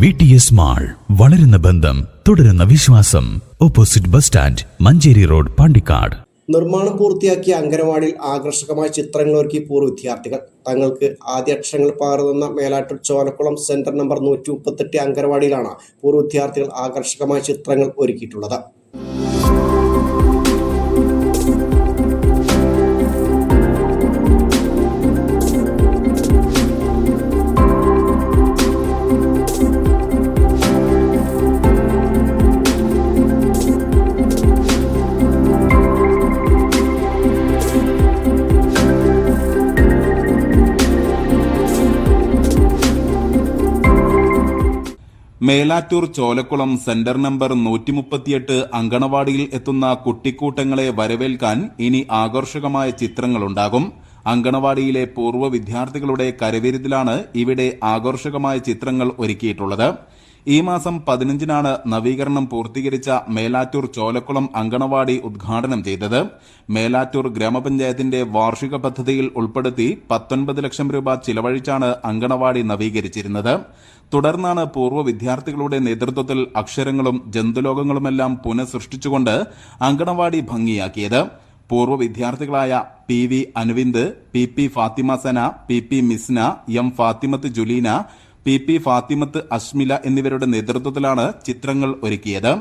V T S mall വളരുന്ന ബന്ധം തുടരുന്ന വിശ്വാസം. Opposite bus stand Manjeri road Pandikkad. നിർമ്മാണം പൂർത്തിയാക്കിയ അംഗനവാടിയിൽ ആകർഷകമായ ചിത്രങ്ങൾ ഒരുക്കി പൂർവ വിദ്യാർത്ഥികൾ. തങ്ങൾക്ക് ആദ്യ അക്ഷരങ്ങൾ പകർന്നുന്ന മേലാറ്റൂർ ചോലക്കുളം സെന്റർ നമ്പർ നൂറ്റി മുപ്പത്തെട്ട് അംഗനവാടിയിലാണ് പൂർവ വിദ്യാർത്ഥികൾ ആകർഷകമായ ചിത്രങ്ങൾ ഒരുക്കിയിട്ടുള്ളത്. മേലാറ്റൂർ ചോലക്കുളം സെന്റർ നമ്പർ നൂറ്റി മുപ്പത്തിയെട്ട് അങ്കണവാടിയിൽ എത്തുന്ന കുട്ടിക്കൂട്ടങ്ങളെ വരവേൽക്കാൻ ഇനി ആകർഷകമായ ചിത്രങ്ങളുണ്ടാകും. അങ്കണവാടിയിലെ പൂർവ വിദ്യാർത്ഥികളുടെ കരവിരുതിലാണ് ഇവിടെ ആകർഷകമായ ചിത്രങ്ങൾ ഒരുക്കിയിട്ടുള്ളത്. ഈ മാസം പതിനഞ്ചിനാണ് നവീകരണം പൂർത്തീകരിച്ച മേലാറ്റൂർ ചോലക്കുളം അങ്കണവാടി ഉദ്ഘാടനം ചെയ്തത്. മേലാറ്റൂർ ഗ്രാമപഞ്ചായത്തിന്റെ വാർഷിക പദ്ധതിയിൽ ഉൾപ്പെടുത്തി പത്തൊൻപത് ലക്ഷം രൂപ ചിലവഴിച്ചാണ് അങ്കണവാടി നവീകരിച്ചിരുന്നത്. തുടർന്നാണ് പൂർവ വിദ്യാർത്ഥികളുടെ നേതൃത്വത്തിൽ അക്ഷരങ്ങളും ജന്തുലോകങ്ങളുമെല്ലാം പുനഃസൃഷ്ടിച്ചുകൊണ്ട് അങ്കണവാടി ഭംഗിയാക്കിയത്. പൂർവ വിദ്യാർത്ഥികളായ P V Anuvind P P Fathima Sana P P Misna M Fathimath Juleena P P Fathimath Asmila എന്നിവരുടെ നേതൃത്വത്തിലാണ് ചിത്രങ്ങൾ ഒരുക്കിയത്.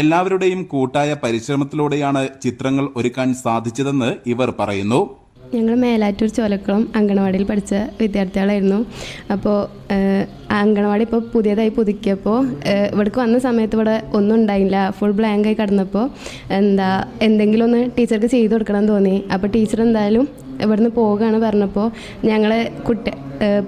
എല്ലാവരുടെയും കൂട്ടായ പരിശ്രമത്തിലൂടെയാണ് ചിത്രങ്ങൾ ഒരുക്കാൻ സാധിച്ചതെന്ന് ഇവർ പറയുന്നു. ഞങ്ങൾ മേലാറ്റൂർ ചോലക്കുളം അങ്കണവാടിയിൽ പഠിച്ച വിദ്യാർത്ഥികളായിരുന്നു. അപ്പോൾ അങ്കണവാടി ഇപ്പോൾ പുതിയതായി പുതുക്കിയപ്പോൾ ഇവിടേക്ക് വന്ന സമയത്ത് ഇവിടെ ഒന്നും ഉണ്ടായില്ല. ഫുൾ ബ്ലാങ്ക് ആയി കിടന്നപ്പോൾ എന്താ എന്തെങ്കിലും ഒന്ന് ടീച്ചർക്ക് ചെയ്തു കൊടുക്കണം തോന്നി. അപ്പോൾ ടീച്ചർ എന്തായാലും ഇവിടുന്ന് പോവുകയാണ് പറഞ്ഞപ്പോൾ ഞങ്ങൾ കുട്ടി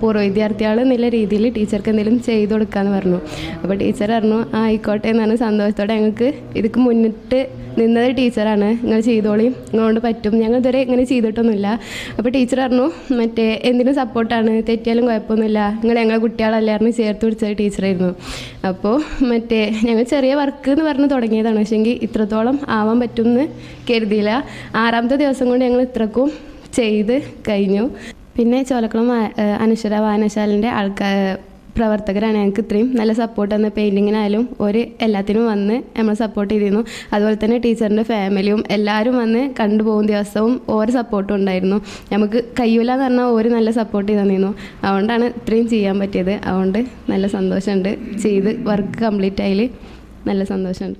പൂർവ വിദ്യാർത്ഥികൾ എന്നുള്ള രീതിയിൽ ടീച്ചർക്ക് എന്തെങ്കിലും ചെയ്തു കൊടുക്കാമെന്ന് പറഞ്ഞു. അപ്പോൾ ടീച്ചർ പറഞ്ഞു ആ ആയിക്കോട്ടെ എന്നാണ് സന്തോഷത്തോടെ ഞങ്ങൾക്ക് ഇതിക്ക് മുന്നിട്ട് നിന്നത് ടീച്ചറാണ്. നിങ്ങൾ ചെയ്തോളി നിങ്ങളോട് പറ്റും. ഞങ്ങൾ ഇതുവരെ ഇങ്ങനെ ചെയ്തിട്ടൊന്നുമില്ല. അപ്പോൾ ടീച്ചർ പറഞ്ഞു മറ്റേ എന്തിനും സപ്പോർട്ടാണ്. തെറ്റിയാലും കുഴപ്പമൊന്നുമില്ല. നിങ്ങൾ ഞങ്ങളെ കുട്ടികളല്ലായിരുന്നു ചേർത്ത് പിടിച്ച ടീച്ചറായിരുന്നു. അപ്പോൾ മറ്റേ ഞങ്ങൾ ചെറിയ വർക്ക് എന്ന് പറഞ്ഞ് തുടങ്ങിയതാണ്. പക്ഷേങ്കിൽ ഇത്രത്തോളം ആവാൻ പറ്റുമെന്ന് കരുതിയില്ല. ആറാമത്തെ ദിവസം കൊണ്ട് ഞങ്ങൾ ഇത്രക്കും ചെയ്ത് കഴിഞ്ഞു. പിന്നെ ചോലക്കുളം അനശ്വര വായനശാലിന്റെ ആൾക്കാർ പ്രവർത്തകരാണ്. ഞങ്ങൾക്ക് ഇത്രയും നല്ല സപ്പോർട്ട് തന്ന പെയിന്റിങ്ങിനായാലും ഒരു എല്ലാത്തിനും വന്ന് നമ്മൾ സപ്പോർട്ട് ചെയ്തിരുന്നു. അതുപോലെ തന്നെ ടീച്ചറിന്റെ ഫാമിലിയും എല്ലാവരും വന്ന് കണ്ടുപോകും ദിവസവും ഓരോ സപ്പോർട്ടും ഉണ്ടായിരുന്നു. നമുക്ക് കയ്യൂല എന്ന് പറഞ്ഞാൽ ഒരു നല്ല സപ്പോർട്ട് ചെയ്ത് തന്നിരുന്നു. അതുകൊണ്ടാണ് ഇത്രയും ചെയ്യാൻ പറ്റിയത്. അതുകൊണ്ട് നല്ല സന്തോഷമുണ്ട്. ചെയ്ത് വർക്ക് കംപ്ലീറ്റ് ആയതിൽ നല്ല സന്തോഷമുണ്ട്.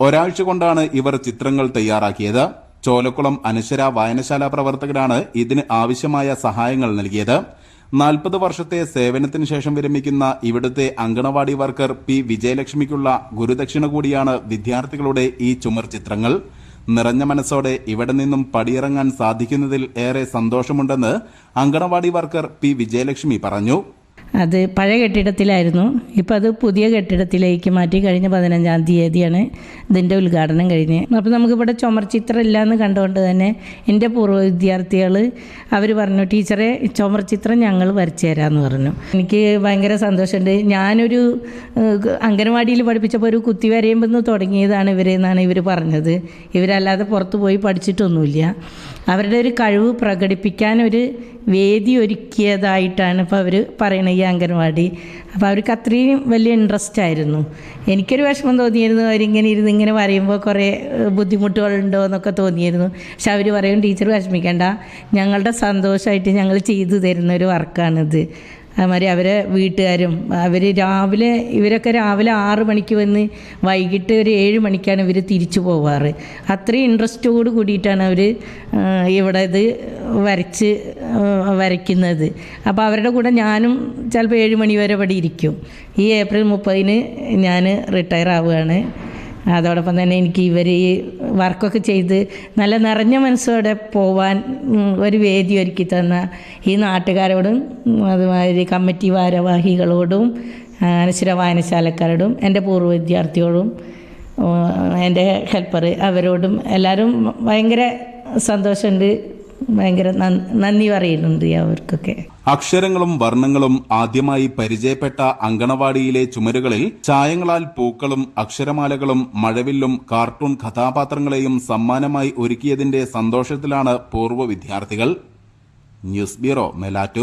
ഒരാഴ്ച കൊണ്ടാണ് ഇവർ ചിത്രങ്ങൾ തയ്യാറാക്കിയത്. ചോലക്കുളം അനശ്വര വായനശാല പ്രവർത്തകരാണ് ഇതിന് ആവശ്യമായ സഹായങ്ങൾ നൽകിയത്. നാൽപ്പത് വർഷത്തെ സേവനത്തിന് ശേഷം വിരമിക്കുന്ന ഇവിടുത്തെ അങ്കണവാടി വർക്കർ പി വിജയലക്ഷ്മിക്കുള്ള ഗുരുദക്ഷിണ കൂടിയാണ് വിദ്യാർത്ഥികളുടെ ഈ ചുമർ ചിത്രങ്ങൾ. നിറഞ്ഞ മനസ്സോടെ ഇവിടെ നിന്നും പടിയിറങ്ങാൻ സാധിക്കുന്നതിൽ ഏറെ സന്തോഷമുണ്ടെന്ന് അങ്കണവാടി വർക്കർ പി വിജയലക്ഷ്മി പറഞ്ഞു. അത് പഴയ കെട്ടിടത്തിലായിരുന്നു. ഇപ്പോൾ അത് പുതിയ കെട്ടിടത്തിലേക്ക് മാറ്റി കഴിഞ്ഞ പതിനഞ്ചാം തീയതിയാണ് ഇതിന്റെ ഉദ്ഘാടനം കഴിഞ്ഞ്. അപ്പോൾ നമുക്കിവിടെ ചുമർചിത്രം ഇല്ലയെന്ന് കണ്ടുകൊണ്ട് തന്നെ എന്റെ പൂർവ വിദ്യാർത്ഥികൾ അവർ പറഞ്ഞു ടീച്ചറെ ചുമർചിത്രം ഞങ്ങൾ വരച്ചു തരാമെന്ന് പറഞ്ഞു. എനിക്ക് ഭയങ്കര സന്തോഷമുണ്ട്. ഞാനൊരു അംഗനവാടിയിൽ പഠിപ്പിച്ചപ്പോൾ ഒരു കുത്തി വരയുമ്പോൾ തുടങ്ങിയതാണ് ഇവരെന്നാണ് ഇവർ പറഞ്ഞത്. ഇവരല്ലാതെ പുറത്ത് പോയി പഠിച്ചിട്ടൊന്നുമില്ല. അവരുടെ ഒരു കഴിവ് പ്രകടിപ്പിക്കാൻ ഒരു വേദി ഒരുക്കിയതായിട്ടാണ് ഇപ്പോൾ അവർ പറയുന്നത് ഈ അംഗൻവാടി. അപ്പോൾ അവർക്ക് അത്രയും വലിയ ഇൻട്രസ്റ്റ് ആയിരുന്നു. എനിക്കൊരു വിഷമം തോന്നിയിരുന്നു. അവരിങ്ങനെ ഇരുന്ന് ഇങ്ങനെ പറയുമ്പോൾ കുറേ ബുദ്ധിമുട്ടുകളുണ്ടോ എന്നൊക്കെ തോന്നിയിരുന്നു. പക്ഷെ അവർ പറയും ടീച്ചർ വിഷമിക്കേണ്ട. ഞങ്ങളുടെ സന്തോഷമായിട്ട് ഞങ്ങൾ ചെയ്തു തരുന്ന ഒരു വർക്കാണിത് അതുമാതിരി അവരെ വീട്ടുകാരും അവർ രാവിലെ ഇവരൊക്കെ രാവിലെ ആറ് മണിക്ക് വന്ന് വൈകിട്ട് ഒരു ഏഴ് മണിക്കാണ് ഇവർ തിരിച്ചു പോവാറ്. അത്രയും ഇൻട്രസ്റ്റോട് കൂടിയിട്ടാണ് അവർ ഇവിടെ ഇത് വരച്ച് വരയ്ക്കുന്നത്. അപ്പോൾ അവരുടെ കൂടെ ഞാനും ചിലപ്പോൾ ഏഴ് മണി വരെ ഇവിടെ ഇരിക്കും. ഈ ഏപ്രിൽ മുപ്പതിന് ഞാൻ റിട്ടയർ ആവുകയാണ് അതോടൊപ്പം തന്നെ എനിക്ക് ഇവർ ഈ വർക്കൊക്കെ ചെയ്ത് നല്ല നിറഞ്ഞ മനസ്സോടെ പോവാൻ ഒരു വേദി ഒരുക്കി തന്ന ഈ നാട്ടുകാരോടും അതുമാതിരി കമ്മിറ്റി ഭാരവാഹികളോടും അനശ്വര വായനശാലക്കാരോടും എന്റെ പൂർവ വിദ്യാർത്ഥിയോടും എന്റെ ഹെൽപ്പർ അവരോടും എല്ലാവരും ഭയങ്കര സന്തോഷമുണ്ട്. ഭയങ്കര നന്ദി പറയുന്നുണ്ട് അവർക്കൊക്കെ. അക്ഷരങ്ങളും വർണങ്ങളും ആദ്യമായി പരിചയപ്പെട്ട അങ്കണവാടിയിലെ ചുമരുകളിൽ ചായങ്ങളാൽ പൂക്കളും അക്ഷരമാലകളും മഴവില്ലും കാർട്ടൂൺ കഥാപാത്രങ്ങളെയും സമ്മാനമായി ഒരുക്കിയതിന്റെ സന്തോഷത്തിലാണ് പൂർവ വിദ്യാർത്ഥികൾ. News bureau Melattur.